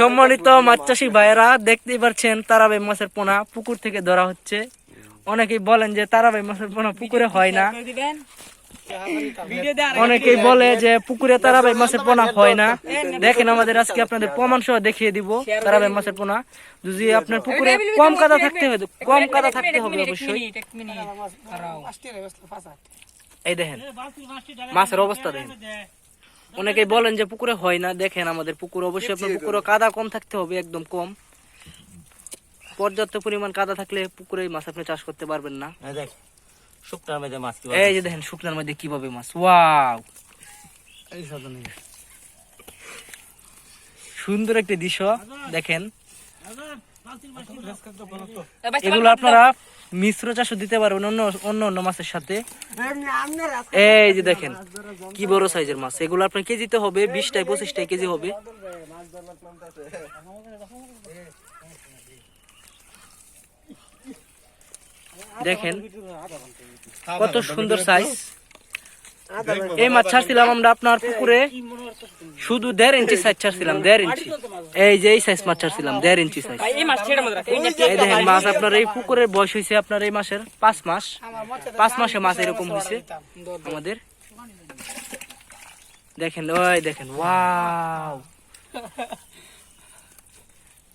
সম্মানিত মাছ চাষি ভাইয়েরা দেখতেই পাচ্ছেন তারাবাই মাছের পোনা পুকুর থেকে ধরা হচ্ছে। অনেকেই বলেন যে তারাবাই মাছের পোনা পুকুরে হয় না। অনেকেই বলে যে পুকুরে তারাবাই মাছের পোনা হয় না। দেখেন আমাদের আজকে আপনাদের প্রমাণ সহ দেখিয়ে দিব তারাবাই মাছের পোনা। যদি আপনার পুকুরে কম কাদা থাকতে হবে কম কাদা থাকতে হবে অবশ্যই। এই দেখেন মাছের অবস্থা দেখেন। অনেকেই বলেন যে পুকুরে হয় না দেখেন আমাদের পুকুর অবশ্যই আপনার পুকুরে কাদা কম থাকতে হবে একদম কম। পর্যাপ্ত পরিমাণ কাদা থাকলে পুকুরে মাছ আপনি চাষ করতে পারবেন না। এই শুকনার মধ্যে মাছ এই যে দেখেন শুকনার মধ্যে কীভাবে মাছ ওয়াও! সুন্দর একটি দৃশ্য দেখেন। এগুলো আপনারা মিশ্র চাষও দিতে পারবেন অন্য অন্য অন্য মাছের সাথে। এই যে দেখেন, কি বড় সাইজের মাছ। এগুলো আপনার কেজিতে হবে বিশটাই পঁচিশটাই কেজি হবে। দেখেন, কত সুন্দর সাইজ এই মাছ ছাড়ছিলাম আমরা আপনার পুকুরে। শুধু দেড় ইঞ্চি সাইজ ছাড়ছিলাম দেড় ইঞ্চি। এই যে এই সাইজ মাছ ছাড়ছিলাম দেড় ইঞ্চি সাইজ এই দেখেন মাছ আপনার এই পুকুরের বয়স হয়েছে আপনার এই মাসের পাঁচ মাস। পাঁচ মাসে মাছ এরকম হয়েছে আমাদের। দেখেন ওই দেখেন ওয়াও।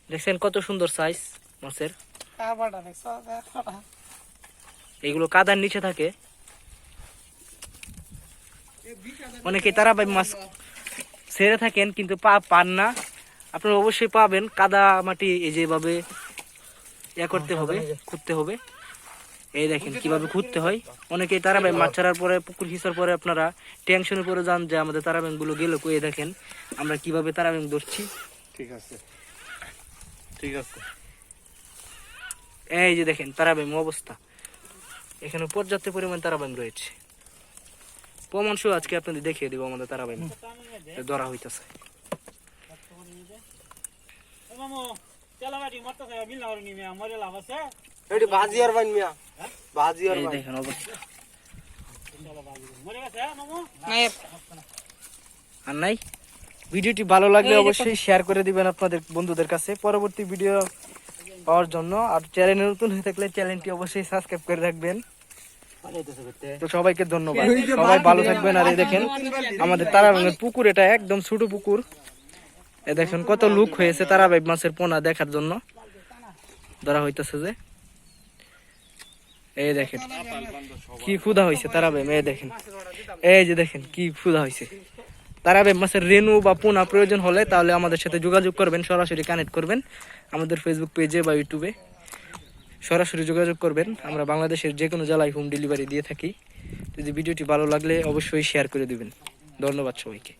দেখছেন কত সুন্দর সাইজ মাছের। এগুলো কাদার নিচে থাকে। অনেকে তারা ভাই মাছ ছেড়ে থাকেন কিন্তু পা পান না। আপনারা অবশ্যই পাবেন। কাদা মাটি এই যেভাবে ইয়া করতে হবে খুঁড়তে হবে। এই দেখেন কীভাবে খুঁজতে হয়। অনেকে তারাবাই মাছ ছাড়ার পরে পুকুর হিসার পরে আপনারা টেনশনে পড়ে যান যে আমাদের তারাব্যাংগুলো গেল কই দেখেন। আমরা কীভাবে তারাব্যাং ধরছি। ঠিক আছে। ঠিক আছে। এই যে দেখেন তারাব্যাং অবস্থা। এখানে পর্যাপ্ত পরিমাণ তারাব্যাং রয়েছে। প্রমাণ সহ আজকে আপনাদের দেখিয়ে দেবো আমাদের তারাব্যাং ধরা হইতেছে। আর বাইন মিয়া। বাজি আর এই বাইন। দেখেন অবস্থা। আর নাই? ভিডিওটি ভালো লাগলে অবশ্যই শেয়ার করে দিবেন আপনাদের বন্ধুদের কাছে। পরবর্তী ভিডিও পাওয়ার জন্য। আর চ্যানেলে নতুন হয়ে থাকলে চ্যানেলটি অবশ্যই সাবস্ক্রাইব করে রাখবেন। তো সবাইকে ধন্যবাদ। সবাই ভালো থাকবেন আর এই দেখেন আমাদের তারাবাইয়ের পুকুর এটা একদম ছোট পুকুর। এ দেখেন কত লুক হয়েছে তারাবাই মাছের পোনা দেখার জন্য। ধরা হইতেছে যে। এই দেখেন কি ক্ষুধা হয়েছে তারাবে মেয়ে দেখেন। এই যে দেখেন কি ক্ষুধা হয়েছে তারাবে মাছের রেনু বা পোনা প্রয়োজন হলে তাহলে আমাদের সাথে যোগাযোগ করবেন সরাসরি কানেক্ট করবেন আমাদের ফেসবুক পেজে বা ইউটিউবে সরাসরি যোগাযোগ করবেন। আমরা বাংলাদেশের যে কোনো জেলায় হোম ডেলিভারি দিয়ে থাকি। যদি ভিডিওটি ভালো লাগলে অবশ্যই শেয়ার করে দেবেন। ধন্যবাদ সবাইকে।